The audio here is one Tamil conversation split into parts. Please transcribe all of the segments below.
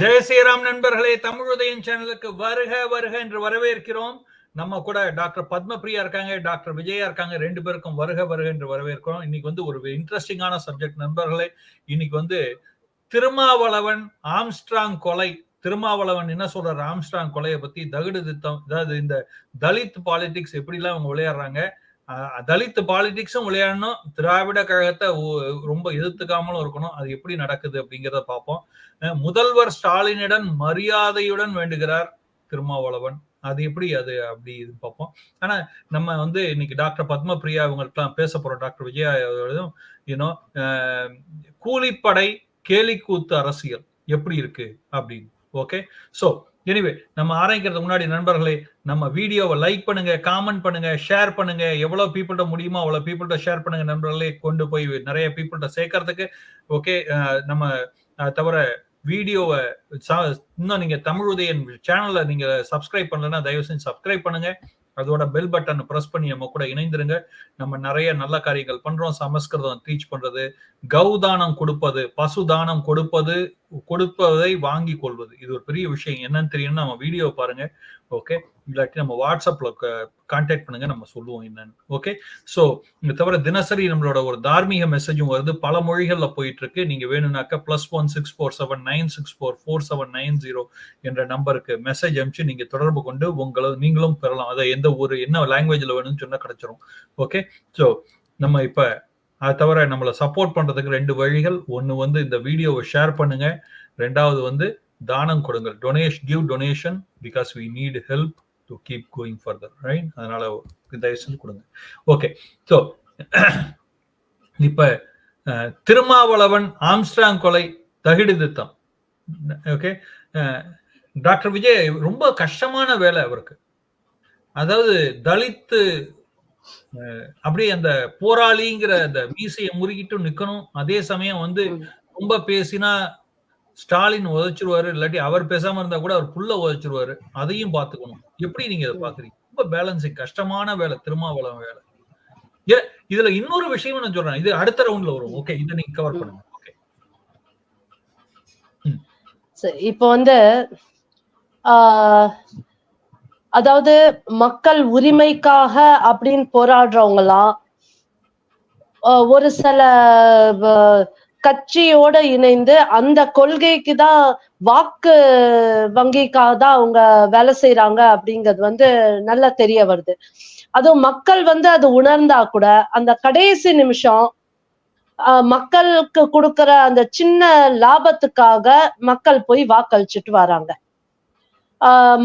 ஜெய ஸ்ரீராம் நண்பர்களே தமிழ் உதயம் சேனலுக்கு வருக வருக என்று வரவேற்கிறோம். நம்ம கூட டாக்டர் பத்மபிரியா இருக்காங்க டாக்டர் விஜயா இருக்காங்க ரெண்டு பேருக்கும் வருக வருக என்று வரவேற்கிறோம். இன்னைக்கு வந்து ஒரு இன்ட்ரெஸ்டிங்கான சப்ஜெக்ட் நண்பர்களே. இன்னைக்கு வந்து திருமாவளவன் ஆம்ஸ்ட்ராங் கொலை. திருமாவளவன் என்ன சொல்றாரு? ஆம்ஸ்ட்ராங் கொலையை பத்தி தகுடு திட்டம் அதாவது இந்த தலித் பாலிடிக்ஸ் எப்படிலாம் அவங்க விளையாடுறாங்க தலித் பாலிடிக்ஸும் விளையாடணும். திராவிட கழகத்தை ரொம்ப எதிர்த்துக்காமலும் இருக்கணும். அது எப்படி நடக்குது அப்படிங்கிறத பார்ப்போம். முதல்வர் ஸ்டாலினிடம் மரியாதையுடன் வேண்டுகிறார் திருமாவளவன். அது எப்படி அது அப்படி இது பார்ப்போம். ஆனா நம்ம வந்து இன்னைக்கு டாக்டர் பத்மபிரியா அவங்கள்ட்டலாம் பேச போறோம். டாக்டர் விஜயா யூனோ கூலிப்படை கேலிக்கூத்து அரசியல் எப்படி இருக்கு அப்படின்னு. ஓகே சோ எனிவே நம்ம ஆரம்பிக்கிறதுக்கு முன்னாடி நண்பர்களே நம்ம வீடியோவை லைக் பண்ணுங்க காமெண்ட் பண்ணுங்க ஷேர் பண்ணுங்க. எவ்வளவு பீப்புள்கிட்ட முடியுமோ அவ்வளவு பீப்புள்கிட்ட ஷேர் பண்ணுங்க நண்பர்களே. கொண்டு போய் நிறைய பீப்புள்கிட்ட சேர்க்கறதுக்கு ஓகே நம்ம தவிர வீடியோவை இன்னும் நீங்க தமிழ் உதயன் சேனலை நீங்க சப்ஸ்கிரைப் பண்ணலன்னா தயவு செஞ்சு சப்ஸ்கிரைப் பண்ணுங்க. அதோட பெல் பட்டன் ப்ரெஸ் பண்ணி நம்ம கூட இணைந்துருங்க. நம்ம நிறைய நல்ல காரியங்கள் பண்றோம். சமஸ்கிருதம் டீச் பண்றது. கௌதானம் கொடுப்பது பசு தானம் கொடுப்பது கொடுப்பதை வாங்கி கொள்வது. இது ஒரு பெரிய விஷயம். என்னன்னு தெரியும்னு நம்ம வீடியோ பாருங்க. ஓகே இல்லாட்டி நம்ம வாட்ஸ்அப்ல கான்டாக்ட் பண்ணுங்க. நம்ம சொல்லுவோம் என்னன்னு. ஓகே ஸோ இதை தவிர தினசரி நம்மளோட ஒரு தார்மீக மெசேஜும் வருது. பல மொழிகள்ல போயிட்டு இருக்கு நீங்க வேணும்னாக்க plus one six four seven nine six four four seven nine zero என்ற நம்பருக்கு மெசேஜ் அனுப்பிச்சு நீங்க தொடர்பு கொண்டு உங்களை நீங்களும் பெறலாம். அதை எந்த ஒரு என்ன லாங்குவேஜ்ல வேணும்னு சொன்னா கிடைச்சிரும். ஓகே ஸோ நம்ம இப்ப அது தவிர நம்மளை சப்போர்ட் பண்ணுறதுக்கு ரெண்டு வழிகள். ஒன்று வந்து இந்த வீடியோவை ஷேர் பண்ணுங்க. ரெண்டாவது வந்து தானம் கொடுங்கள் donation give donation because we need help to keep going further right அதனால தயவு செஞ்சு கொடுங்க. ஓகே ஸோ இப்போ திருமாவளவன் ஆம்ஸ்டாங் கொலை தகிடு திட்டம் ஓகே டாக்டர் விஜய் ரொம்ப கஷ்டமான வேலை அவருக்கு. அதாவது தலித்து அப்படியே அந்த போராளிங்கிற அந்த மீசையை முறுக்கிட்டு நிக்கணும். அதே சமயம் வந்து ரொம்ப பேசினா ஸ்டாலின் உதைச்சிருவாரு இல்லாட்டி அவர் பேசாம இருந்தா கூட அவர் புள்ள உதைச்சிருவாரு. அதையும் பாத்துக்கணும் எப்படி நீங்க இதை பாக்குறீங்க ரொம்ப பேலன்சிங் கஷ்டமான வேலை திருமாவளவன் வேலை. ஏ இதுல இன்னொரு விஷயம் நான் சொல்றேன். இது அடுத்த ரவுண்ட்ல வரும். ஓகே இதை நீங்க கவர் பண்ணுங்க. ஓகே இப்போ வந்து அதாவது மக்கள் உரிமைக்காக அப்படின்னு போராடுறவங்களாம் ஒரு சில கட்சியோட இணைந்து அந்த கொள்கைக்கு தான் வாக்கு வங்கிக்காக தான் அவங்க வேலை செய்யறாங்க அப்படிங்கிறது வந்து நல்லா தெரிய வருது. அதுவும் மக்கள் வந்து அது உணர்ந்தா கூட அந்த கடைசி நிமிஷம் மக்களுக்கு கொடுக்கற அந்த சின்ன லாபத்துக்காக மக்கள் போய் வாக்களிச்சுட்டு வராங்க.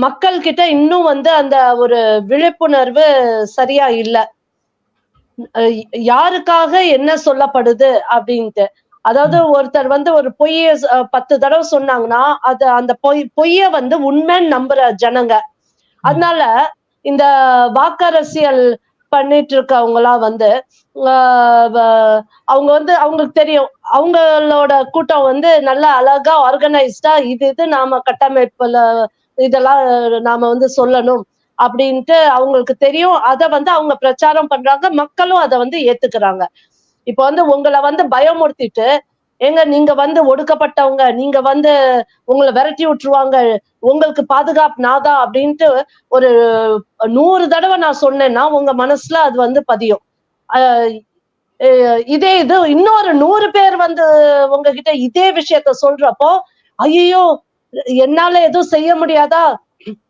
மக்கள் கிட்ட இன்னும் வந்து அந்த ஒரு விழிப்புணர்வு சரியா இல்ல. யாருக்காக என்ன சொல்லப்படுது அப்படின்ட்டு. அதாவது ஒருத்தர் வந்து ஒரு பொய்ய பத்து தடவை சொன்னாங்கன்னா அது அந்த பொய் பொய்ய வந்து உண்மைன்னு நம்புற ஜனங்க. அதனால இந்த வாக்கரசியல் பண்ணிட்டு இருக்கவங்கலாம் வந்து அவங்க வந்து அவங்களுக்கு தெரியும். அவங்களோட கூட்டம் வந்து நல்லா அழகா ஆர்கனைஸ்டா இது இது நாம கட்டமைப்புல இதெல்லாம் நாம வந்து சொல்லணும் அப்படின்ட்டு அவங்களுக்கு தெரியும். அதை வந்து அவங்க பிரச்சாரம் பண்றாங்க. மக்களும் அதை வந்து ஏத்துக்கிறாங்க. இப்ப வந்து உங்களை வந்து பயமுறுத்திட்டு ஏங்க நீங்க வந்து ஒடுக்கப்பட்டவங்க நீங்க வந்து உங்களை விரட்டி விட்டுருவாங்க உங்களுக்கு பாதுகாப்பு நாதா அப்படின்ட்டு ஒரு நூறு தடவை நான் சொன்னேன்னா உங்க மனசுல அது வந்து பதியும். இதே இது இன்னொரு நூறு பேர் வந்து உங்ககிட்ட இதே விஷயத்த சொல்றப்போ ஐயோ என்னால எதுவும் செய்ய முடியாதா?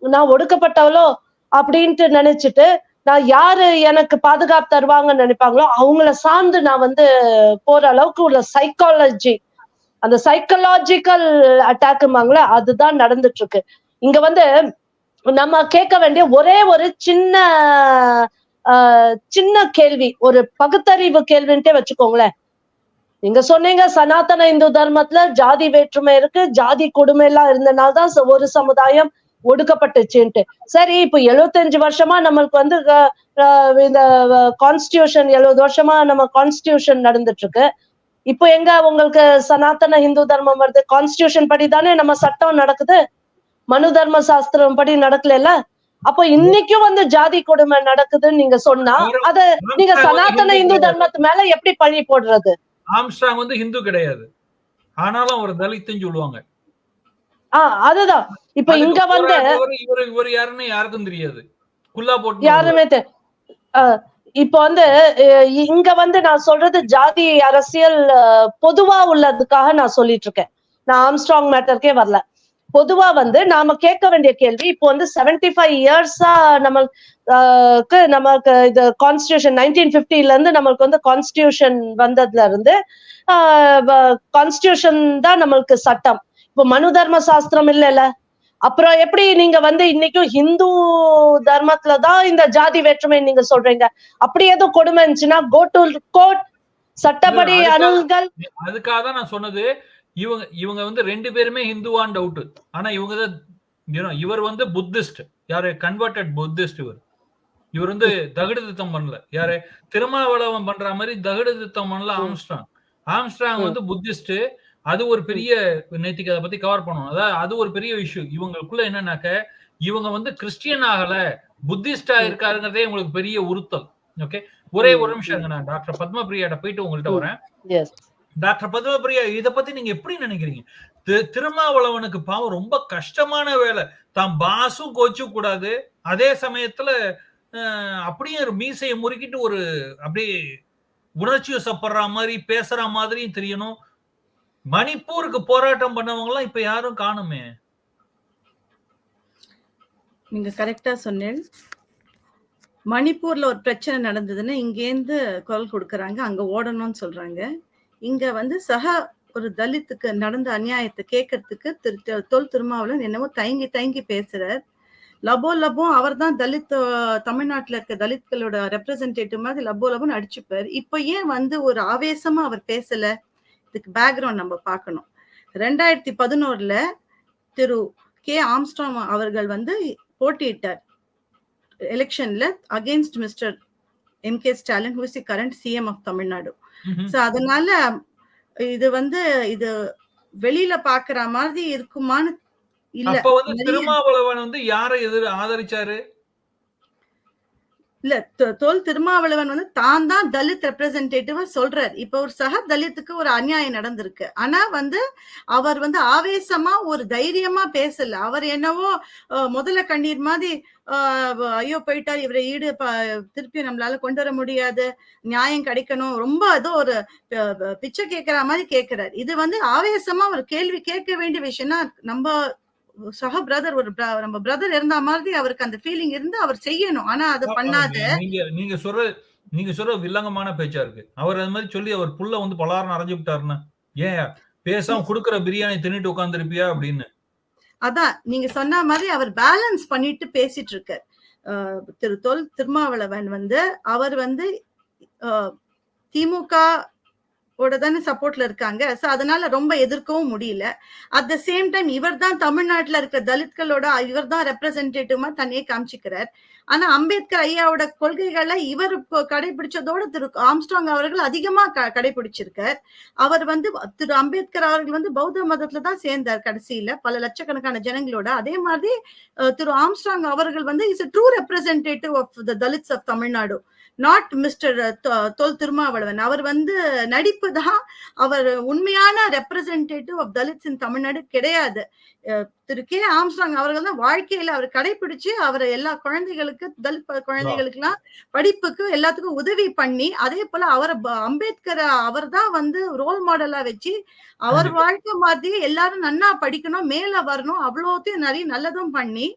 நான் ஒடுக்கப்பட்டவளோ? அப்படின்ட்டு நினைச்சிட்டு நான் யாரு எனக்கு பாதுகாப்பு தருவாங்கன்னு நினைப்பாங்களோ அவங்கள சார்ந்து நான் வந்து போற அளவுக்கு உள்ள சைக்காலஜி அந்த சைக்கலாஜிக்கல் அட்டாக்குமாங்களா அதுதான் நடந்துட்டு இருக்கு இங்க வந்து நம்ம கேட்க வேண்டிய ஒரே ஒரு சின்ன ஆஹ், சின்ன கேள்வி ஒரு பகுத்தறிவு கேள்வின்ட்டே வச்சுக்கோங்களேன். நீங்க சொன்னீங்க சனாதன இந்து தர்மத்துல ஜாதி வேற்றுமை இருக்கு ஜாதி கொடுமை எல்லாம் இருந்தனால தான் ச- ஒரு சமுதாயம் ஒடுக்கப்பட்டுச்சுன்ட்டு. சரி இப்ப எழுபத்தஞ்சு வருஷமா நம்மளுக்கு வந்து இந்த கான்ஸ்டியூஷன் எழுபது வருஷமா நம்ம கான்ஸ்டியூஷன் நடந்துட்டு இருக்கு இப்போ எங்க உங்களுக்கு சனாதன இந்து தர்மம் வருது? கான்ஸ்டியூஷன் படி தானே நம்ம சட்டம் நடக்குது? மனு தர்ம சாஸ்திரம் படி நடக்கல அப்போ இன்னைக்கும் வந்து ஜாதி கொடுமை நடக்குதுன்னு நீங்க சொன்னா அத நீங்க சனாதன இந்து தர்மத்து மேல எப்படி பழி போடுறது? ஆம்ஸ்ட்ராங் வந்து ஹிந்து கிடையாது. ஆனாலும் அவர் தலித்துன்னு சொல்லுவாங்க. அதுதான். இப்ப இங்க வந்து இவரு இவர் யாருன்னு யாருக்கும் தெரியாது. குல்லா போட்டு யாருமே இப்ப வந்து இங்க வந்து நான் சொல்றது ஜாதி அரசியல் பொதுவா உள்ளதுக்காக நான் சொல்லிட்டு இருக்கேன். நான் ஆம்ஸ்ட்ராங் மேட்டருக்கே வரல. பொதுவா வந்து நாம கேட்க வேண்டிய கேள்வி இப்போ வந்து 75 ஃபைவ் இயர்ஸா நம்மளுக்கு நமக்கு இது கான்ஸ்டியூஷன் நைன்டீன் பிப்டில இருந்து நம்மளுக்கு வந்து கான்ஸ்டியூஷன் வந்ததுல இருந்து கான்ஸ்டியூஷன் தான் நம்மளுக்கு சட்டம். இப்போ மனு தர்ம சாஸ்திரம் இல்லைல்ல? அப்புறம் எப்படி நீங்க வந்து இன்னைக்கும் ஹிந்து தர்மத்துல தான் இந்த ஜாதி வேற்றுமை நீங்க சொல்றீங்க? அப்படி ஏதோ கொடுமை இருந்துச்சுன்னா கோ டு கோர்ட் சட்டப்படி அணுகுங்கள் அதுக்காக தான் நான் சொன்னது. இவங்க இவங்க வந்து ரெண்டு பேருமே ஹிந்துவான் டவுட் ஆனா இவங்க தான் இவர் வந்து புத்திஸ்ட் யாரு? கன்வெர்டட் புத்திஸ்ட் இவர். இவர் வந்து தகுடு திட்டம் பண்ணல. யாரு? திருமாவளவன் பண்ற மாதிரி தகுடு திட்டம் பண்ணல ஆம்ஸ்ட்ராங். ஆம்ஸ்ட்ராங் வந்து புத்திஸ்ட் அது ஒரு பெரிய நேத்திக்கு அதை பத்தி கவர் பண்ணணும் அதாவது அது ஒரு பெரிய இஷ்யூ இவங்களுக்குள்ள என்னன்னாக்க இவங்க வந்து கிறிஸ்டியன் ஆகல. புத்திஸ்டா இருக்காருங்கிறதே உங்களுக்கு பெரிய உறுத்தல். ஓகே ஒரே ஒரு நிமிஷம் நான் டாக்டர் பத்மபிரியாட்ட போயிட்டு உங்கள்கிட்ட வரேன். டாக்டர் பதுமபிரியா இத பத்தி நீங்க எப்படி நினைக்கிறீங்க? தி- திருமாவளவனுக்கு பாவம் ரொம்ப கஷ்டமான வேலை. தான் பாசும் கோச்சு கூடாது. அதே சமயத்துல அப்படியே ஒரு மீசையை முறுக்கிட்டு ஒரு அப்படியே உணர்ச்சி வசப்படுற மாதிரி பேசுற மாதிரியும் தெரியணும். மணிப்பூருக்கு போராட்டம் பண்ணவங்க எல்லாம் இப்ப யாரும் காணுமே. நீங்க கரெக்டா சொன்னேன் மணிப்பூர்ல ஒரு பிரச்சனை நடந்ததுன்னா இங்கேருந்து குரல் கொடுக்கறாங்க. அங்க ஓடணும்னு சொல்றாங்க. இங்க வந்து சக ஒரு தலித்துக்கு நடந்த அநியாயத்தை கேட்கறதுக்கு திரு தொல் திருமாவளவன் என்னமோ தயங்கி தயங்கி பேசுறார். லபோ லபோ அவர் தான் தலித் தமிழ்நாட்டில் இருக்க தலித்களோட ரெப்ரசன்டேட்டிவ் மாதிரி லபோ லபோன்னு அடிச்சுப்பார். இப்போ ஏன் வந்து ஒரு ஆவேசமா அவர் பேசல? இதுக்கு பேக்ரவுண்ட் நம்ம பார்க்கணும். ரெண்டாயிரத்தி பதினோருல திரு கே. ஆம்ஸ்டாம் அவர்கள் வந்து போட்டியிட்டார். எலெக்ஷன்ல against mister M K Stalin who the current CM of Tamil Nadu so அதனால இது வந்து இது வெளியில பாக்குற மாதிரி இருக்குமான்னு இல்ல. அப்ப வந்து நிறைய- திருமாவளவன் வந்து யாரை எதிர் ஆதரிச்சாரு? இல்ல தோல் திருமாவளவன் வந்து தான் தான் தலித் ரெப்ரசன்டேட்டிவா சொல்றாரு. இப்ப ஒரு சக தலித்துக்கு ஒரு அநியாயம் நடந்திருக்கு. ஆனா வந்து அவர் வந்து ஆவேசமா ஒரு தைரியமா பேசல. அவர் என்னவோ முதல்ல கண்ணீர் மாதிரி ஐயோ போயிட்டார் இவரை ஈடு ப- திருப்பி நம்மளால கொண்டு வர முடியாது நியாயம் கிடைக்கணும். ரொம்ப ஏதோ ஒரு பிச்சை கேட்கிற மாதிரி கேட்கிறார் இது வந்து ஆவேசமா ஒரு கேள்வி கேட்க வேண்டிய விஷயம்னா நம்ம சக பிரதர் ஒரு நம்ம பிரதர் இருந்த மாதிரி அவருக்கு அந்த ஃபீலிங் இருந்து அவர் செய்யணும். ஆனா அது பண்ணாத. நீங்க நீங்க சொல்ற நீங்க சொல்ற வில்லங்கமான பேச்சா இருக்கு. அவர் அது மாதிரி சொல்லி அவர் புள்ள வந்து பலாரம் அரைஞ்சு விட்டாருன்னா ஏன்? பேசாம குடுக்குற பிரியாணி தின்னுட்டு உட்காந்துருப்பியா அப்படின்னு. அதான் நீங்க சொன்ன மாதிரி அவர் பேலன்ஸ் பண்ணிட்டு பேசிட்டு இருக்கார் அஹ் திரு தொல் திருமாவளவன் வந்து அவர் வந்து திமுக ஓட தானே சப்போர்ட்ல இருக்காங்க. ஸோ அதனால ரொம்ப எதிர்க்கவும் முடியல. அட் த சேம் டைம் இவர் தான் தமிழ்நாட்டுல இருக்கிற தலித்களோட இவர் தான் ரெப்ரசன்டேட்டிவா தன்னையே காமிச்சிக்கிறார். ஆனா அம்பேத்கர் ஐயாவோட கொள்கைகளை இவர் இப்போ கடைபிடிச்சதோட திரு ஆம்ஸ்ட்ராங் அவர்கள் அதிகமா க- கடைபிடிச்சிருக்கார். அவர் வந்து திரு அம்பேத்கர் அவர்கள் வந்து பௌத்த மதத்துல தான் சேர்ந்தார் கடைசியில பல லட்சக்கணக்கான ஜனங்களோட. அதே மாதிரி திரு ஆம்ஸ்ட்ராங் அவர்கள் வந்து is true representative of the Dalits of Tamil Nadu not mister Thol Thirumavalavan அவர் வந்து நடிப்பு தான் அவர் உண்மையான representative of Dalits in Tamil Nadu கிடையாது திரு கே ஆம்ஸ்ட்ராங் அவர்கள் தான் வாழ்க்கையில அவர் கடைபிடிச்சு அவர் எல்லா குழந்தைகளுக்கு தலித் ப- குழந்தைகளுக்கெல்லாம் படிப்புக்கு எல்லாத்துக்கும் உதவி பண்ணி அதே போல அவர் அம்பேத்கர் அவர் தான் வந்து ரோல் மாடலா வச்சு அவர். வாழ்க்கை மாதிரி எல்லாரும் நன்னா படிக்கணும் மேல வரணும் அவ்வளோத்தையும் நிறைய நல்லதும் பண்ணி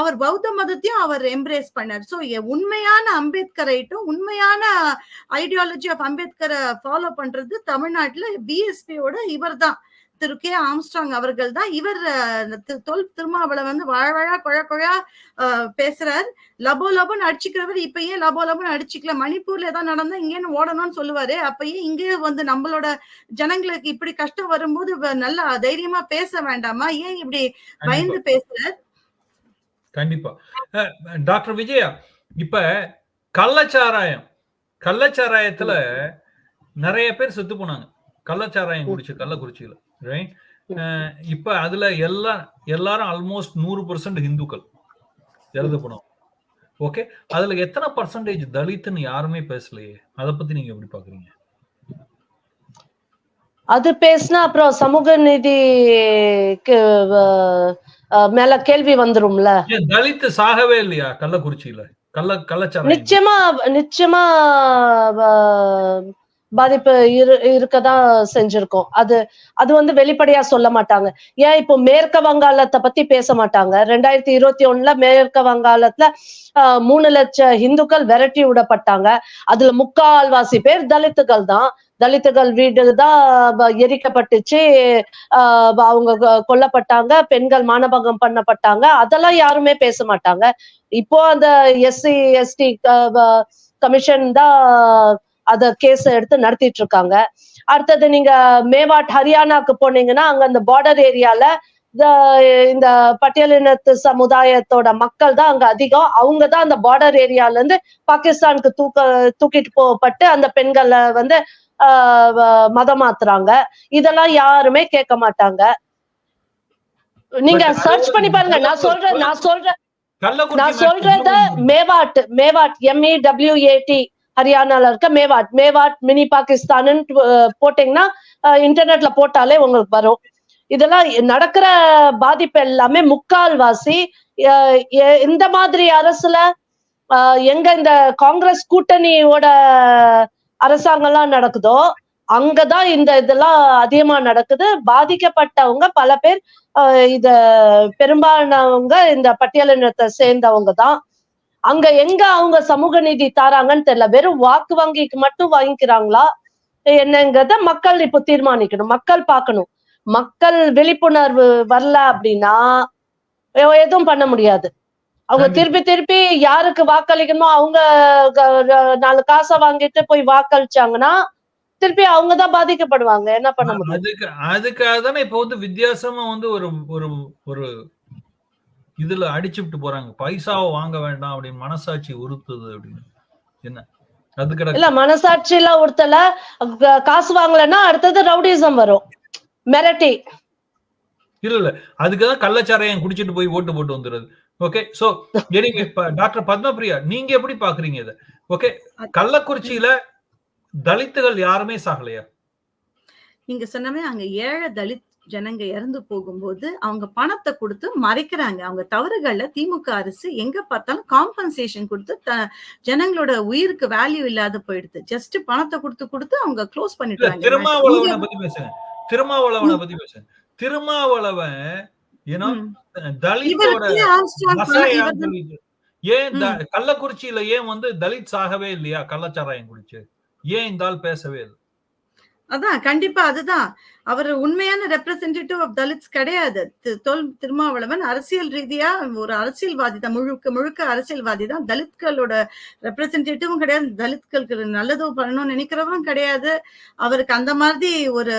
அவர் பௌத்த மதத்தையும் அவர் எம்ப்ரேஸ் பண்ணார். ஸோ உண்மையான அம்பேத்கரைட்டும் உண்மையான ஐடியாலஜி ஆஃப் அம்பேத்கரை ஃபாலோ பண்றது தமிழ்நாட்டுல பிஎஸ்பியோட இவர் தான் திரு கே ஆம்ஸ்ட்ராங் அவர்கள் தான். இவர் தொல் திருமாவளவன் வந்து வாழவாழா குழ குழா பேசுறார். லபோ லபோன்னு அடிச்சுக்கிறவர் இப்ப ஏன் லபோ லபோன்னு அடிச்சுக்கல. மணிப்பூர்ல ஏதாவது நடந்தா இங்கேன்னு ஓடணும்னு சொல்லுவாரு. அப்ப ஏன் இங்கே வந்து நம்மளோட ஜனங்களுக்கு இப்படி கஷ்டம் வரும்போது நல்லா தைரியமா பேச வேண்டாமா? ஏன் இப்படி பயந்து பேசுற கண்டிப்பா. டாக்டர் விஜயா இப்ப கள்ளச்சாராயம் கள்ளச்சாராயத்துல நிறைய பேர் செத்து போனாங்க. கள்ளச்சாராயம் குடிச்சு கள்ளக்குறிச்சியில ரைட் இப்ப அதுல எல்லாம் எல்லாரும் ஆல்மோஸ்ட் நூறு பர்சன்ட் ஹிந்துக்கள் இறந்து போனோம் ஓகே அதுல எத்தனை பர்சன்டேஜ் தலித்துன்னு யாருமே பேசலையே? அதை பத்தி நீங்க எப்படி பாக்குறீங்க? அது பேசினா அப்புறம் சமூக நீதிக்கு மேல கேள்வி வந்துரும்ல? தலித் சாகவே இல்லையா கள்ளக்குறிச்சியில? கள்ள கள்ளச்சாராயம். நிச்சயமா நிச்சயமா பாதிப்பு இரு இருக்கதான் செஞ்சிருக்கோம். அது அது வந்து வெளிப்படையா சொல்ல மாட்டாங்க. ஏன் இப்போ மேற்கு வங்காளத்தை பத்தி பேச மாட்டாங்க? ரெண்டாயிரத்தி இருபத்தி ஒண்ணுல மேற்கு வங்காளத்துல மூணு லட்சம் இந்துக்கள் விரட்டி விடப்பட்டாங்க. அதுல முக்கால்வாசி பேர் தலித்துகள் தான் தலித்துகள் வீடு தான் எரிக்கப்பட்டுச்சு. ஆஹ் அவங்க கொல்லப்பட்டாங்க. பெண்கள் மானபங்கம் பண்ணப்பட்டாங்க. அதெல்லாம் யாருமே பேச மாட்டாங்க. இப்போ அந்த எஸ்சி எஸ்டி கமிஷன் தான் அத கேஸ் எடுத்து நடத்திட்டு இருக்காங்க அடுத்தது நீங்க மேவாட் ஹரியானாக்கு போனீங்கன்னா அங்க அந்த பார்டர் ஏரியால இந்த பட்டியலினத்து சமுதாயத்தோட மக்கள் தான் அங்க அதிகம். அவங்க தான் அந்த பார்டர் ஏரியால இருந்து பாகிஸ்தானுக்கு தூக்க தூக்கிட்டு போகப்பட்டு அந்த பெண்களை வந்து மதம் மாத்துறாங்க இதெல்லாம் யாருமே கேட்க மாட்டாங்க. நீங்க சர்ச் பண்ணி பாருங்க. நான் சொல்றேன் நான் சொல்றேன் நான் சொல்றத மேவாட் மேவாட் எம்இ டபிள்யூஏடி ஹரியானால இருக்க மேவாட். மேவாட் மினி பாகிஸ்தான் போட்டீங்கன்னா இன்டர்நெட்ல போட்டாலே உங்களுக்கு வரும். இதெல்லாம் நடக்கிற பாதிப்பு எல்லாமே முக்கால்வாசி இந்த மாதிரி அரசுல எங்க இந்த காங்கிரஸ் கூட்டணியோட அரசாங்கம்லாம் நடக்குதோ அங்கதான் இந்த இதெல்லாம் அதிகமா நடக்குது. பாதிக்கப்பட்டவங்க பல பேர் அஹ், இத பெரும்பாலானவங்க இந்த பட்டியலினத்தை சேர்ந்தவங்க தான் அங்க எங்க அவங்க சமூக நீதி தாராங்கன்னு தெரியல. வெறும் வாக்கு வங்கிக்கு மட்டும் வாங்கிக்கிறாங்களா? என்னங்கிறத மக்கள் இப்போ தீர்மானிக்கணும். மக்கள் பார்க்கணும். மக்கள் விழிப்புணர்வு வரல அப்படின்னா எதுவும் பண்ண முடியாது. அவங்க. திருப்பி திருப்பி யாருக்கு வாக்களிக்கணுமோ அவங்க நாலு காசை வாங்கிட்டு போய் வாக்களிச்சாங்கன்னா திருப்பி அவங்க தான் பாதிக்கப்படுவாங்க. என்ன பண்ண முடியும்? அதுக்கு அதுக்காக தானே இப்ப வந்து வித்தியாசமா வந்து ஒரு ஒரு ஒரு இதுல அடிச்சுட்டு போறாங்க. பைசாவை வாங்க வேண்டாம் அப்படின்னு மனசாட்சி உறுத்துது அப்படின்னு. என்ன? அது இல்ல மனசாட்சி எல்லாம் ஒருத்தல க- காசு வாங்கலைன்னா அடுத்தது ரவுடிசம் வரும். மிரட்டி. இல்ல இல்ல. அதுக்குதான் கள்ளச்சாராயம் குடிச்சிட்டு போய் ஓட்டு போட்டு வந்துடுறது ஓகே சோ இப்ப டாக்டர் பத்மபிரியா நீங்க எப்படி பாக்குறீங்க இத? ஓகே கள்ளக்குறிச்சியில தலித்துகள் யாருமே சாகலையா? நீங்க சொன்னமே அங்க ஏழை தலித் ஜனங்க இறந்து போகும்போது அவங்க பணத்தை கொடுத்து மறைக்கிறாங்க. அவங்க தவறுகள்ல திமுக அரசு எங்க பார்த்தாலும் காம்பன்சேஷன் கொடுத்து ஜனங்களோட உயிருக்கு வேல்யூ இல்லாத போயிடுது. ஜஸ்ட் பணத்தை கொடுத்து கொடுத்து அவங்க க்ளோஸ் பண்ணிடுறாங்க திருமாவளவனை பத்தி பேசுங்க. திருமாவளவனை பத்தி பேசுங்க. திருமாவளவன் ம். தலித்தோட சொல்லிட்டு. ஏன் த- கள்ளக்குறிச்சியில ஏன் வந்து தலித் சாகவே இல்லையா? கள்ளச்சாராயம் குடிச்சு. ஏன் இந்த ஆள் பேசவே இல்லை? அதான் கண்டிப்பா அதுதான். அவர் உண்மையான ரெப்ரசன்டேட்டிவ் ஆஃப் தலித்ஸ் கிடையாது. தொல் திருமாவளவன் அரசியல் ரீதியா ஒரு அரசியல்வாதி தான். முழுக்க முழுக்க அரசியல்வாதி தான். தலித்களோட ரெப்ரசன்டேட்டிவும் கிடையாது. தலித்களுக்கு நல்லதோ பண்ணணும்னு நினைக்கிறவரும் கிடையாது. அவருக்கு அந்த மாதிரி ஒரு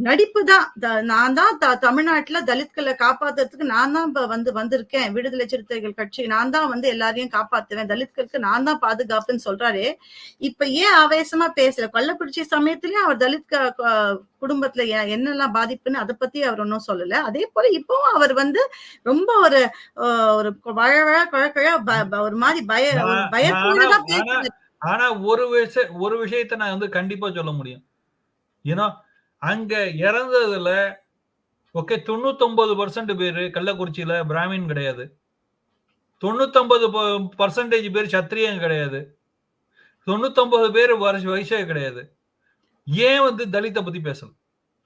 நடிப்பு தான். த- நான் தான் த- தமிழ்நாட்டுல தலித்களை காப்பாத்துறதுக்கு நான் தான் வந்து வந்திருக்கேன். விடுதலை சிறுத்தைகள் கட்சி நான் தான் வந்து எல்லாரையும் காப்பாத்துவேன். தலித்களுக்கு நான் தான் பாதுகாப்புன்னு சொல்றாரு. இப்ப ஏன் ஆவேசமா பேசல? கள்ளக்குறிச்சி சமயத்திலயும் அவர் தலித் குடும்பத்துல என்னெல்லாம் பாதிப்புன்னு அதை பத்தி அவர் ஒன்றும் சொல்லல. அதே போல இப்பவும் அவர் வந்து ரொம்ப ஒரு ஒரு வழவழ குழக்கழ ஒரு மாதிரி பய பயத்தோட ஆனா- ஒரு விஷய ஒரு விஷயத்த நான் வந்து கண்டிப்பா சொல்ல முடியும். ஏன்னா அங்க இறந்ததுல ஓகே தொண்ணூத்தொன்பது பர்சன்ட் பேரு கள்ளக்குறிச்சியில பிராமின் கிடையாது. தொண்ணூத்தொன்பது பர்சன்டேஜ் பேர் சத்திரியன் கிடையாது. தொண்ணூத்தொன்பது பேர் வருஷ வைசிய கிடையாது. ஏன் வந்து தலித்தை பத்தி பேசல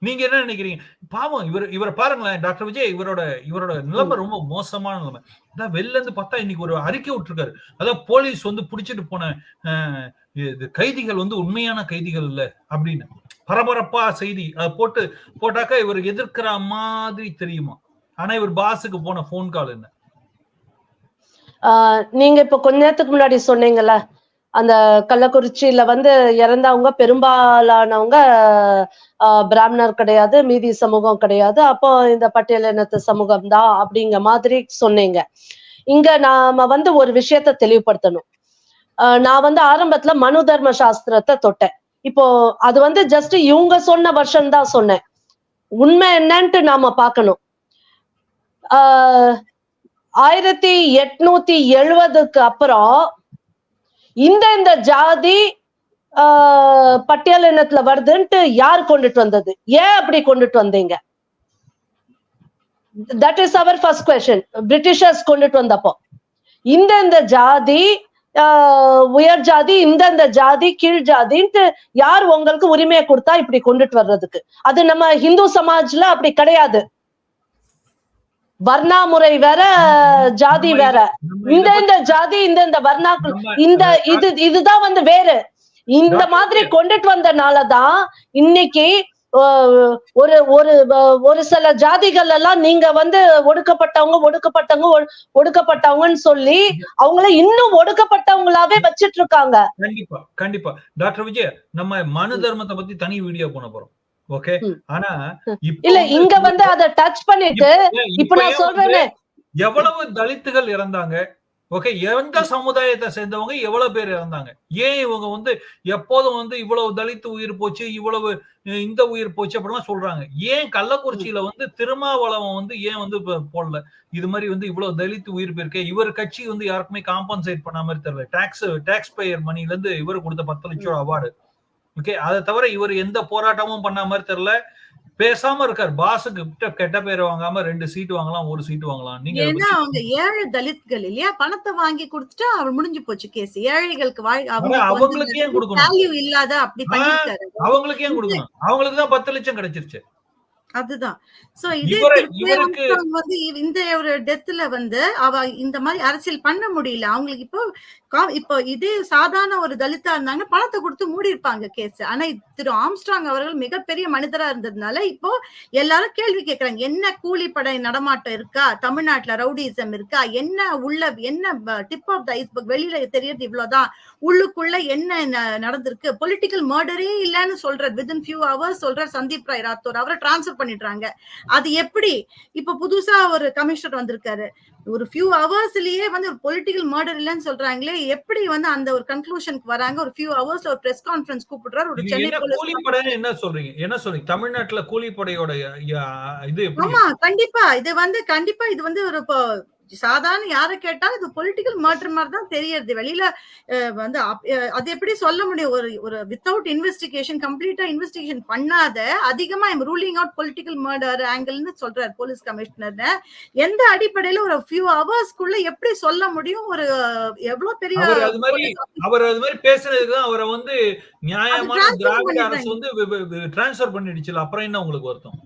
நீங்க என்ன நினைக்கிறீங்க? பாவம் இவர் இவரை பாருங்களேன் டாக்டர் விஜய் இவரோட இவரோட நிலைமை ரொம்ப மோசமான நிலைமை. அதான் வெளில இருந்து பார்த்தா இன்னைக்கு ஒரு அறிக்கை விட்டுருக்காரு. அதான் போலீஸ் வந்து புடிச்சிட்டு போன இது கைதிகள் வந்து உண்மையான கைதிகள் இல்ல அப்படின்னு. பரபரப்பா செய்தி அதை போட்டு போட்டாக்கா இவர் எதிர்க்கிற மாதிரி தெரியுமா? ஆனா இவர் பாஸுக்கு போன போன் கால் என்ன? ஆஹ் நீங்க இப்ப கொஞ்ச நேரத்துக்கு முன்னாடி சொன்னீங்கல்ல அந்த கள்ளக்குறிச்சியில வந்து இறந்தவங்க பெரும்பாலானவங்க ஆஹ் பிராமணர் கிடையாது மீதி சமூகம் கிடையாது. அப்போ இந்த பட்டியலினத்து சமூகம் தான் அப்படிங்கிற மாதிரி சொன்னீங்க. இங்க நாம வந்து ஒரு விஷயத்த தெளிவுபடுத்தணும். ஆஹ் நான் வந்து ஆரம்பத்துல மனு தர்ம சாஸ்திரத்தை தொட்டேன். இப்போ அது வந்து ஜஸ்ட் இவங்க சொன்ன வருஷம் தான் சொன்னேன். உண்மை என்னன்ட்டு நாம பார்க்கணும். ஆஹ் ஆயிரத்தி எட்நூத்தி எழுபதுக்கு அப்புறம் இந்த இந்த ஜாதி ஆஹ் பட்டியலினத்துல வருதுன்ட்டு யார் கொண்டுட்டு வந்தது? ஏன் அப்படி கொண்டுட்டு வந்தீங்க? That is our first question Britishers கொண்டுட்டு வந்தப்போ. இந்த இந்த ஜாதி ஆஹ் உயர் ஜாதி இந்த ஜாதி கீழ் ஜாதின்ட்டு யார் உங்களுக்கு உரிமையை கொடுத்தா இப்படி கொண்டுட்டு வர்றதுக்கு? அது நம்ம ஹிந்து சமாஜ்ல அப்படி கிடையாது. வர்ணா முறை வேற ஜாதி வேற. இந்த இந்த ஜாதி இந்த இந்த வர்ணாக்கள் இந்த இது இதுதான் வந்து வேறு. இந்த மாதிரி கொண்டுட்டு வந்தனாலதான் இன்னைக்கு ஒரு ஒரு ஒரு சில ஜாதிகள் எல்லாம் நீங்க வந்து ஒடுக்கப்பட்டவங்க ஒடுக்கப்பட்டவங்க ஒடுக்கப்பட்டவங்கன்னு சொல்லி அவங்கள இன்னும் ஒடுக்கப்பட்டவங்களாவே வச்சிட்டு இருக்காங்க கண்டிப்பா கண்டிப்பா. டாக்டர் விஜய் நம்ம மனு தர்மத்தை பத்தி தனி வீடியோ பண்ண போறோம். ஓகே. ஆனா இல்ல இங்க வந்து அதை டச் பண்ணிட்டு இப்ப நான் சொல்றேனே. எவ்வளவு தலித்துகள் இறந்தாங்க? ஓகே எந்த சமுதாயத்தை சேர்ந்தவங்க எவ்வளவு பேர் இறந்தாங்க? ஏன் இவங்க வந்து எப்போதும் வந்து இவ்வளவு தலித்து உயிர் போச்சு இவ்வளவு இந்த உயிர் போச்சு அப்படிலாம் சொல்றாங்க. ஏன் கள்ளக்குறிச்சியில வந்து திருமாவளவன் வந்து ஏன் வந்து போடல? இது மாதிரி வந்து இவ்வளவு தலித்து உயிர் போயிருக்கே. இவர் கட்சி வந்து யாருக்குமே காம்பன்சேட் பண்ண மாதிரி தெரியல டாக்ஸ் டாக்ஸ் பேயர் மணில இருந்து இவர் கொடுத்த பத்து லட்சம் ரூபாய் அவார்டு ஓகே அதை தவிர இவர் எந்த போராட்டமும் பண்ண மாதிரி தெரியல. பேசாம இருக்கார். பாஸுக்கு கிட்ட பேர் வாங்காம ரெண்டு சீட் வாங்கலாம் ஒரு சீட் வாங்கலாம். நீங்க ஏன்னா அவங்க ஏழை தலித்கள் இல்லையா? பணத்தை வாங்கி கொடுத்துட்டு அவர் முடிஞ்சு போச்சு கேஸ் ஏழைகளுக்கு அவங்களுக்கு ஏன் கொடுக்கணும்? வேல்யூ இல்லாத அப்படி அவங்களுக்கு ஏன் கொடுக்கணும்? அவங்களுக்கு தான் பத்து லட்சம் கிடைச்சிருச்சு. அதுதான். சோ இதே வந்து இந்த ஒரு டெத்ல வந்து அவ இந்த மாதிரி அரசியல் பண்ண முடியல. அவங்களுக்கு இப்போ இப்போ இதே சாதாரண ஒரு தலித்தா இருந்தாங்கன்னா பணத்தை கொடுத்து மூடி இருப்பாங்க கேஸ். ஆனா திரு ஆம்ஸ்ட்ராங் அவர்கள் மிகப்பெரிய மனிதரா இருந்ததுனால இப்போ எல்லாரும் கேள்வி கேட்கறாங்க என்ன கூலிப்படை நடமாட்டம் இருக்கா? தமிழ்நாட்டுல ரவுடிசம் இருக்கா? என்ன உள்ள என்ன டிப் ஆஃப் த ஐஸ்பர்க் வெளியில தெரியறது இவ்வளவுதான். உள்ளுக்குள்ள என்ன ந- நடந்திருக்கு? பொலிட்டிக்கல் மர்டரே இல்லைன்னு சொல்ற வித்இன் ஃபியூ ஹவர்ஸ் சொல்ற சந்தீப் ராய் ராத்தோர் அவரை டிரான்ஸ்ஃபர் பண்ணிடுறாங்க. அது எப்படி? இப்ப புதுசா ஒரு கமிஷனர் வந்திருக்காரு. ஒரு ஃபியூ ஹவர்ஸ்லயே வந்து ஒரு பொலிட்டிக்கல் மர்டர் இல்லைன்னு சொல்றாங்களே எப்படி வந்து அந்த ஒரு கன்க்ளூஷனுக்கு வராங்க? ஒரு ஃபியூ ஹவர்ஸ்ல ஒரு பிரஸ் கான்ஃபரன்ஸ் கூப்பிடுறாரு ஒரு சென்னை கூலிப்படைன்னு என்ன சொல்றீங்க? என்ன சொல்றீங்க? தமிழ்நாட்டுல கூலிப்படையோட இது ஆமா கண்டிப்பா. இது வந்து கண்டிப்பா இது வந்து ஒரு சாதாரண யாரை கேட்டாலும் இது பொலிட்டிக்கல் மர்டர் மாதிரி தான் தெரியறது. வெளியில வந்து அது எப்படி சொல்ல முடியும்? ஒரு ஒரு வித்தவுட் இன்வெஸ்டிகேஷன் கம்ப்ளீட்டா இன்வெஸ்டிகேஷன் பண்ணாத அதிகமா ரூலிங் அவுட் பொலிட்டிக்கல் மர்டர் ஆங்கிள்னு சொல்றாரு போலீஸ் கமிஷனர் எந்த அடிப்படையில ஒரு ஃபியூ ஹவர்ஸ்க்குள்ள எப்படி சொல்ல முடியும்? ஒரு எவ்வளவு பெரிய அவர் அது மாதிரி அவர் அது மாதிரி பேசுனதுக்கு தான் அவரை வந்து நியாயமான திராவிட. அரசு வந்து டிரான்ஸ்பர் பண்ணிடுச்சுல. அப்புறம் என்ன உங்களுக்கு வருத்தம்?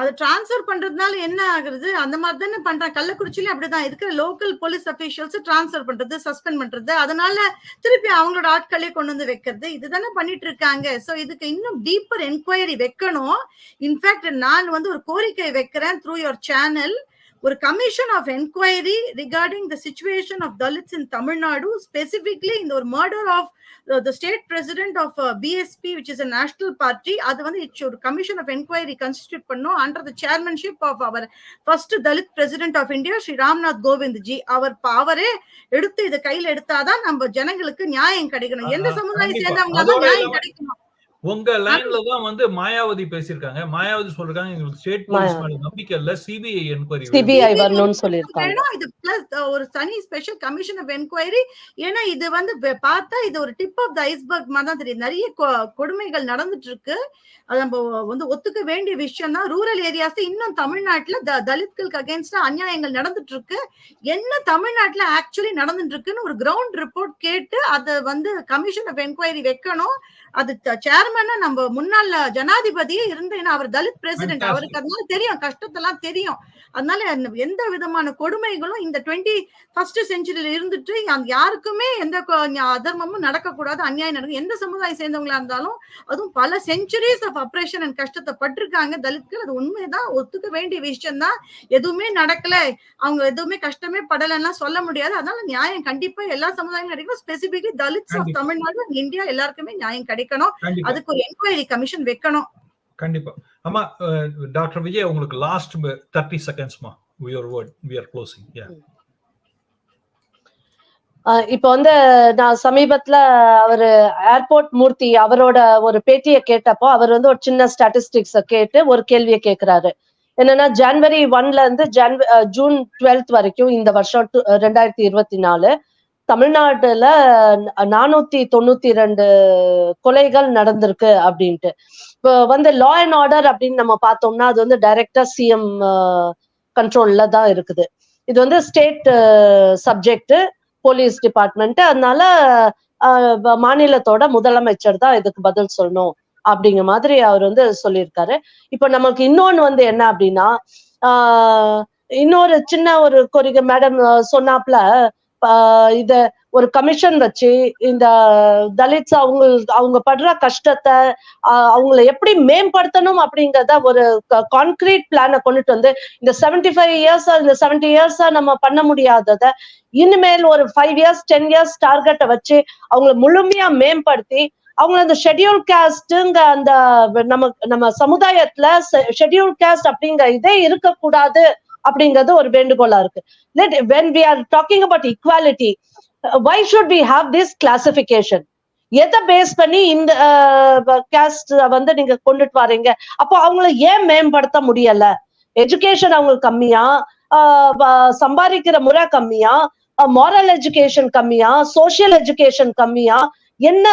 அது டிரான்ஸ்ஃபர் பண்றதுனால என்ன ஆகுறது? அந்த மாதிரி தானே பண்றாங்க. கள்ளக்குறிச்சியில அப்படிதான். இருக்கிற லோக்கல் போலீஸ் அபிஷியல்ஸ் டிரான்ஸ்ஃபர் பண்றது சஸ்பெண்ட் பண்றது அதனால திருப்பி அவங்களோட ஆட்களே கொண்டு வந்து வைக்கிறது. இதுதானே பண்ணிட்டு இருக்காங்க. சோ இதுக்கு இன்னும் டீப்பர் என்கொயரி வைக்கணும். இன்ஃபேக்ட் நான் வந்து ஒரு கோரிக்கை வைக்கிறேன் த்ரூ யுவர் சேனல் ஒரு commission of enquiry regarding the situation of Dalits in Tamil Nadu specifically இந்த ஒரு murder of the state president of BSP which is a national party அது வந்து இட்ஸ் ஒரு கமிஷன் ஆஃப் என்கொயரி கன்ஸ்டியூட் பண்ணும். Under the chairmanship of our first Dalit president of India Shri Ramnath Kovind ji அவர் அவரே எடுத்து இதை கையில எடுத்தாதான் நம்ம ஜனங்களுக்கு நியாயம் கிடைக்கணும். எந்த சமுதாயம். சேர்ந்தவங்க நியாயம் கிடைக்கணும். உங்க லைன்ல தான் வந்து மாயாவதி பேசியிருக்காங்க. மாயாவதி சொல்றாங்க எங்களுக்கு ஸ்டேட் போலீஸ் மேல நம்பிக்கை இல்ல. சிபிஐ என்கொயரி சிபிஐ வரணும்னு சொல்லியிருக்காங்க. வேணும் இது பிளஸ் ஒரு தனி ஸ்பெஷல் கமிஷன் ஆஃப் என்கொயரி ஏன்னா இது வந்து பார்த்தா இது ஒரு டிப் ஆஃப் த ஐஸ்பர்க் மாதிரி தான் தெரியும் நிறைய கொ- கொடுமைகள் நடந்துட்டு இருக்கு அது நம்ம வந்து ஒத்துக்க வேண்டிய விஷயம் தான். ரூரல் ஏரியாஸ் இன்னும் தமிழ்நாட்டுல த- தலித்களுக்கு அகேன்ஸ்டா அநியாயங்கள் நடந்துட்டு இருக்கு என்ன தமிழ்நாட்டுல ஆக்சுவலி நடந்துட்டு இருக்குன்னு ஒரு கிரவுண்ட் ரிப்போர்ட் கேட்டு அதை வந்து கமிஷன் ஆஃப் என்கொயரி வைக்கணும். அது சேர்மனா நம்ம முன்னாள் ஜனாதிபதியே இருந்து ஏன்னா அவர் தலித் பிரசிடென்ட். அவருக்கு அதனால தெரியும் கஷ்டத்தெல்லாம் தெரியும். அதனால எந்த விதமான கொடுமைகளும் இந்த டுவெண்ட்டி ஃபர்ஸ்ட் செஞ்சுரியில இருந்துட்டு யாருக்குமே எந்த அதர்மமும் நடக்கக்கூடாது அநியாயம் நடக்கும் எந்த சமுதாயம் சேர்ந்தவங்களா இருந்தாலும் அதுவும் பல செஞ்சுரிஸ் ஆஃப் அப்ரேஷன் அண்ட் கஷ்டத்தை பட்டிருக்காங்க தலித்கள் அது உண்மைதான் ஒத்துக்க வேண்டிய விஷயம் தான் எதுவுமே நடக்கல அவங்க எதுவுமே கஷ்டமே படலைன்னா சொல்ல முடியாது. அதனால நியாயம் கண்டிப்பா எல்லா சமுதாயமும் கிடைக்கணும் specifically Dalits of. Tamil Nadu India எல்லாருக்குமே நியாயம் கிடைக்கணும். அதுக்கு ஒரு என்கொயரி கமிஷன் வைக்கணும். கண்டிப்பா. ஆமா டாக்டர் விஜய் உங்களுக்கு last thirty செகண்ட்ஸ்மா your word we are closing ah இப்ப வந்து நான் சமீபத்துல அவரு ஏர்போர்ட் மூர்த்தி அவரோட ஒரு பேட்டியை கேட்டப்போ அவர் வந்து ஒரு சின்ன ஸ்டாட்டிஸ்டிக்ஸ கேட்டு ஒரு கேள்வியை கேக்குறாரு. என்னன்னா ஜனவரி ஒன்ல இருந்து ஜன் ஜூன் டுவெல்த் வரைக்கும் இந்த வருஷம் ரெண்டாயிரத்தி இருபத்தி நாலு தமிழ்நாட்டுல நானூத்தி தொண்ணூத்தி ரெண்டு கொலைகள் நடந்திருக்கு அப்படின்ட்டு. இப்போ வந்து லா அண்ட் ஆர்டர் அப்படின்னு நம்ம பார்த்தோம்னா அது வந்து டைரக்டா சிஎம் கண்ட்ரோல்ல தான் இருக்குது. இது வந்து ஸ்டேட் சப்ஜெக்ட் போலீஸ் டிபார்ட்மெண்ட் அதனால மாநிலத்தோட முதலமைச்சர் தான் இதுக்கு பதில் சொல்லணும் அப்படிங்கிற மாதிரி அவர் வந்து சொல்லியிருக்காரு. இப்போ நமக்கு இன்னொன்னு வந்து என்ன அப்படின்னா இன்னொரு சின்ன ஒரு கோரிக்கை மேடம் சொன்னாப்ல இத ஒரு கமிஷன் வச்சு இந்த தலித்ஸ் அவங்க அவங்க படுற கஷ்டத்தை ஆஹ் அவங்கள எப்படி மேம்படுத்தணும் அப்படிங்கறத ஒரு கான்கிரீட் பிளானை கொண்டுட்டு வந்து இந்த 75 ஃபைவ் இயர்ஸா இந்த 70 இயர்ஸா நம்ம பண்ண முடியாதத இனிமேல் ஒரு ஃபைவ் இயர்ஸ் டென் இயர்ஸ் டார்கெட்டை வச்சு அவங்கள முழுமையா மேம்படுத்தி அவங்க அந்த ஷெட்யூல் காஸ்ட்ங்க அந்த நம்ம நம்ம சமுதாயத்துல ஷெட்யூல் காஸ்ட் அப்படிங்கிற இதே இருக்கக்கூடாது அப்படிங்கிறது ஒரு வேண்டுகோளா இருக்கு. Let when we are talking about equality why should we have this classification எதை பேஸ் பண்ணி இந்த uh, கேஸ்ட் வந்து நீங்க கொண்டுட்டு வரீங்க? அப்போ அவங்கள ஏன் மேம்படுத்த முடியல? எஜுகேஷன் அவங்களுக்கு கம்மியா? ஆஹ் சம்பாதிக்கிற முறை கம்மியா? மாரல் எஜுகேஷன் கம்மியா? சோசியல் எஜுகேஷன் கம்மியா? என்ன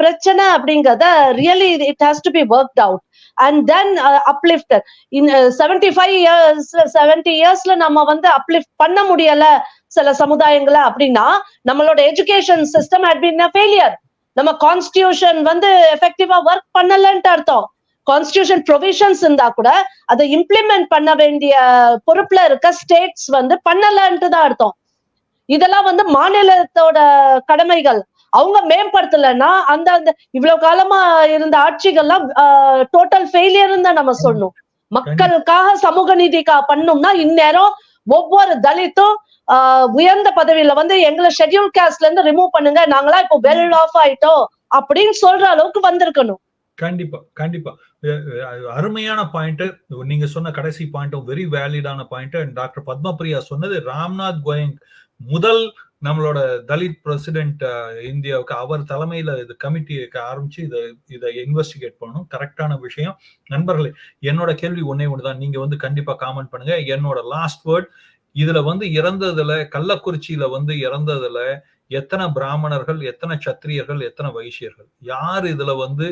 பிரச்சனை அப்படிங்கறத really it has to be work out and then uplifter in seventy five years seventy இயர்ஸ்ல நம்ம வந்து அப்லிஃப்ட் பண்ண முடியல சில சமுதாயங்களை அப்படின்னா நம்மளோட education system had been failure நம்ம கான்ஸ்டியூஷன் வந்து எஃபெக்டிவா ஒர்க் பண்ணலன்ட்டு அர்த்தம். கான்ஸ்டியூஷன் ப்ரொவிஷன்ஸ் இருந்தா கூட அதை இம்ப்ளிமெண்ட் பண்ண வேண்டிய பொறுப்புல இருக்க ஸ்டேட்ஸ் வந்து பண்ணலன்ட்டு தான் அர்த்தம். இதெல்லாம் வந்து மாநிலத்தோட கடமைகள். அவங்க மேம்படுத்தலைன்னா அந்த அந்த இவ்வளவு காலமா இருந்த ஆட்சிகள்லாம் டோட்டல் ஃபெயிலியர்னு தான் நம்ம சொல்லணும். மக்களுக்காக சமூக நீதிக்கா பண்ணோம்னா இந்நேரம் ஒவ்வொரு தலித்தும் ஆஹ் உயர்ந்த பதவியில வந்து எங்களை ஷெட்யூல் கேஸ்ட்ல இருந்து ரிமூவ் பண்ணுங்க நாங்களா இப்போ வெல் ஆஃப் ஆயிட்டோம் அப்படின்னு சொல்ற அளவுக்கு வந்திருக்கணும். கண்டிப்பா கண்டிப்பா. அருமையான பாயிண்ட் நீங்க சொன்ன கடைசி பாயிண்ட்டும் வெரி வேலிடான பாயிண்ட் டாக்டர் பத்மபிரியா சொன்னது ராம்நாத் கோயங் முதல் நம்மளோட தலித் பிரசிடென்ட் இந்தியாவுக்கு அவர் தலைமையில இது கமிட்டி ஆரம்பிச்சு இதை இதை இன்வெஸ்டிகேட் பண்ணணும். கரெக்டான விஷயம். நண்பர்களே என்னோட கேள்வி ஒன்னே ஒன்றுதான் நீங்க வந்து கண்டிப்பா காமெண்ட் பண்ணுங்க. என்னோட லாஸ்ட் வேர்ட் இதுல வந்து இறந்ததுல கள்ளக்குறிச்சியில வந்து இறந்ததுல எத்தனை பிராமணர்கள் எத்தனை சத்திரியர்கள் எத்தனை வைசியர்கள்? யார் இதுல வந்து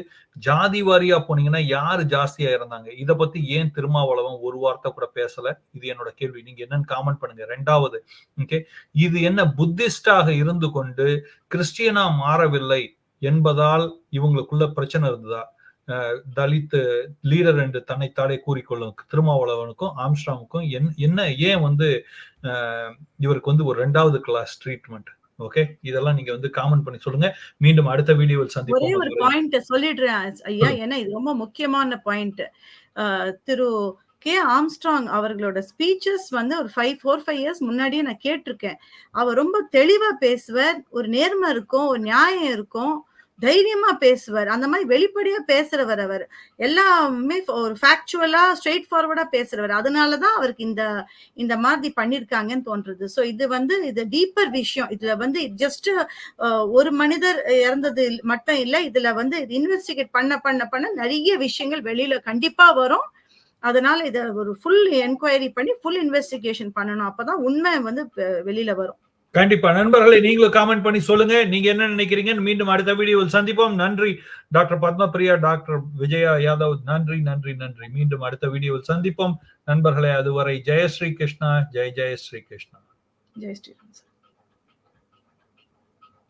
ஜாதி வாரியா போனீங்கன்னா யார் ஜாஸ்தியா இருந்தாங்க இதை பத்தி ஏன் திருமாவளவன் ஒரு வார்த்தை கூட பேசல? இது என்னோட கேள்வி. நீங்க என்னன்னு காமெண்ட் பண்ணுங்க. ரெண்டாவது ஓகே இது என்ன புத்திஸ்டாக இருந்து கொண்டு கிறிஸ்டியனா மாறவில்லை என்பதால் இவங்களுக்குள்ள பிரச்சனை இருந்ததா? தலித் லீடர் என்று தன்னைத்தாலே கூறிக்கொள்ளும் திருமாவளவனுக்கும் ஆம்ஸ்ட்ராமுக்கும் என் என்ன ஏன் வந்து இவருக்கு வந்து ஒரு ரெண்டாவது கிளாஸ் ட்ரீட்மெண்ட் ஓகே இதெல்லாம் நீங்க வந்து காமெண்ட் பண்ணி சொல்லுங்க. மீண்டும் அடுத்த வீடியோவில் ஒரே சந்திப்போம். ஒரு பாயிண்ட் சொல்லிடுறேன் ஐயா. ஏன்னா இது ரொம்ப முக்கியமான பாயிண்ட் திரு கே. ஆம்ஸ்ட்ராங் அவர்களோட ஸ்பீச்சஸ் வந்து ஒரு ஃபைவ் ஃபோர் ஃபைவ் இயர்ஸ் முன்னாடியே நான் கேட்டிருக்கேன். அவர் ரொம்ப தெளிவா பேசுவார். ஒரு நேர்மை இருக்கும் ஒரு நியாயம் இருக்கும். தைரியமா பேசுவார். அந்த மாதிரி வெளிப்படையா பேசுறவர் அவர். எல்லாமே ஒரு ஃபேக்சுவலா ஸ்ட்ரெயிட் ஃபார்வர்டா பேசுறவர். அதனாலதான் அவருக்கு இந்த இந்த மாதிரி பண்ணிருக்காங்கன்னு தோன்றது. ஸோ இது வந்து இது டீப்பர் விஷயம். இதுல வந்து ஜஸ்ட் ஒரு மனிதர் இறந்தது மட்டும் இல்லை இதுல வந்து இது இன்வெஸ்டிகேட் பண்ண பண்ண பண்ண நிறைய விஷயங்கள் வெளியில கண்டிப்பா வரும். அதனால இத ஒரு ஃபுல் என்கொயரி பண்ணி ஃபுல் இன்வெஸ்டிகேஷன் பண்ணணும். அப்பதான் உண்மை வந்து வெளியில வரும். கண்டிப்பா. நண்பர்களை நீங்களும் காமெண்ட் பண்ணி சொல்லுங்க. நீங்க என்ன நினைக்கிறீங்கன்னு மீண்டும் அடுத்த வீடியோவில் சந்திப்போம். நன்றி. டாக்டர் பத்மபிரியா டாக்டர் விஜயா யாதவ் நன்றி நன்றி நன்றி. மீண்டும் அடுத்த வீடியோவில் சந்திப்போம். நண்பர்களே அதுவரை ஜெய ஸ்ரீ கிருஷ்ணா. ஜெய் ஜெய ஸ்ரீ கிருஷ்ணா. ஜெய் ஸ்ரீ